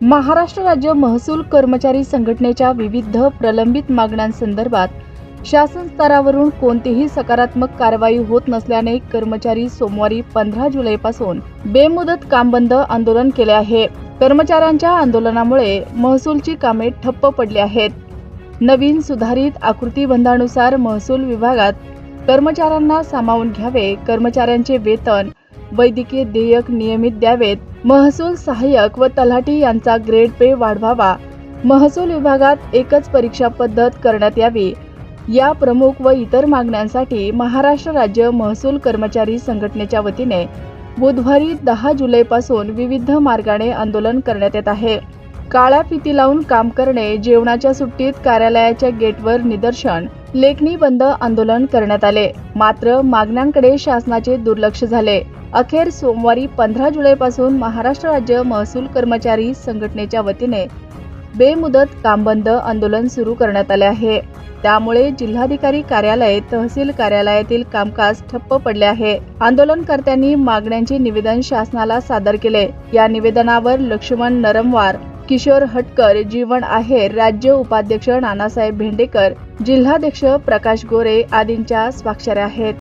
महाराष्ट्र राज्य महसूल कर्मचारी संघटनेच्या विविध प्रलंबित मागण्यांसंदर्भात शासन स्तरावरून कोणतीही सकारात्मक कारवाई होत नसल्याने कर्मचारी सोमवारी पंधरा जुलैपासून बेमुदत काम बंद आंदोलन केले आहे. कर्मचाऱ्यांच्या आंदोलनामुळे महसूलची कामे ठप्प पडली आहेत. नवीन सुधारित आकृतीबंधानुसार महसूल विभागात कर्मचाऱ्यांना सामावून घ्यावे कर्मचाऱ्यांचे वेतन वैद्यकीय देयक नियमित द्यावेत. महसूल सहाय्यक व तलाठी यांचा ग्रेड पे वाढवावा. महसूल विभागात एकच परीक्षा पद्धत करण्यात यावी. या प्रमुख व इतर मागण्यांसाठी महाराष्ट्र राज्य महसूल कर्मचारी संघटनेच्या वतीने बुधवारी दहा जुलैपासून विविध मार्गाने आंदोलन करण्यात येत आहे. काळ्या फिती लावून काम करणे जेवणाच्या सुट्टीत कार्यालयाच्या गेटवर निदर्शन लेखणी बंद आंदोलन करण्यात आले. मात्र मागण्यांकडे शासनाचे दुर्लक्ष झाले. अखेर सोमवारी पंधरा जुलैपासून महाराष्ट्र राज्य महसूल कर्मचारी संघटनेच्या वतीने बेमुदत काम बंद आंदोलन सुरू करण्यात आले आहे. त्यामुळे जिल्हाधिकारी कार्यालय तहसील कार्यालयातील कामकाज ठप्प पडले आहे. आंदोलनकर्त्यांनी मागण्यांचे निवेदन शासनाला सादर केले. या निवेदनावर लक्ष्मण नरमवार किशोर हटकर जीवन आहेर राज्य उपाध्यक्ष नानासाहेब भेंडेकर जिल्हाध्यक्ष प्रकाश गोरे आदींच्या स्वाक्षऱ्या आहेत.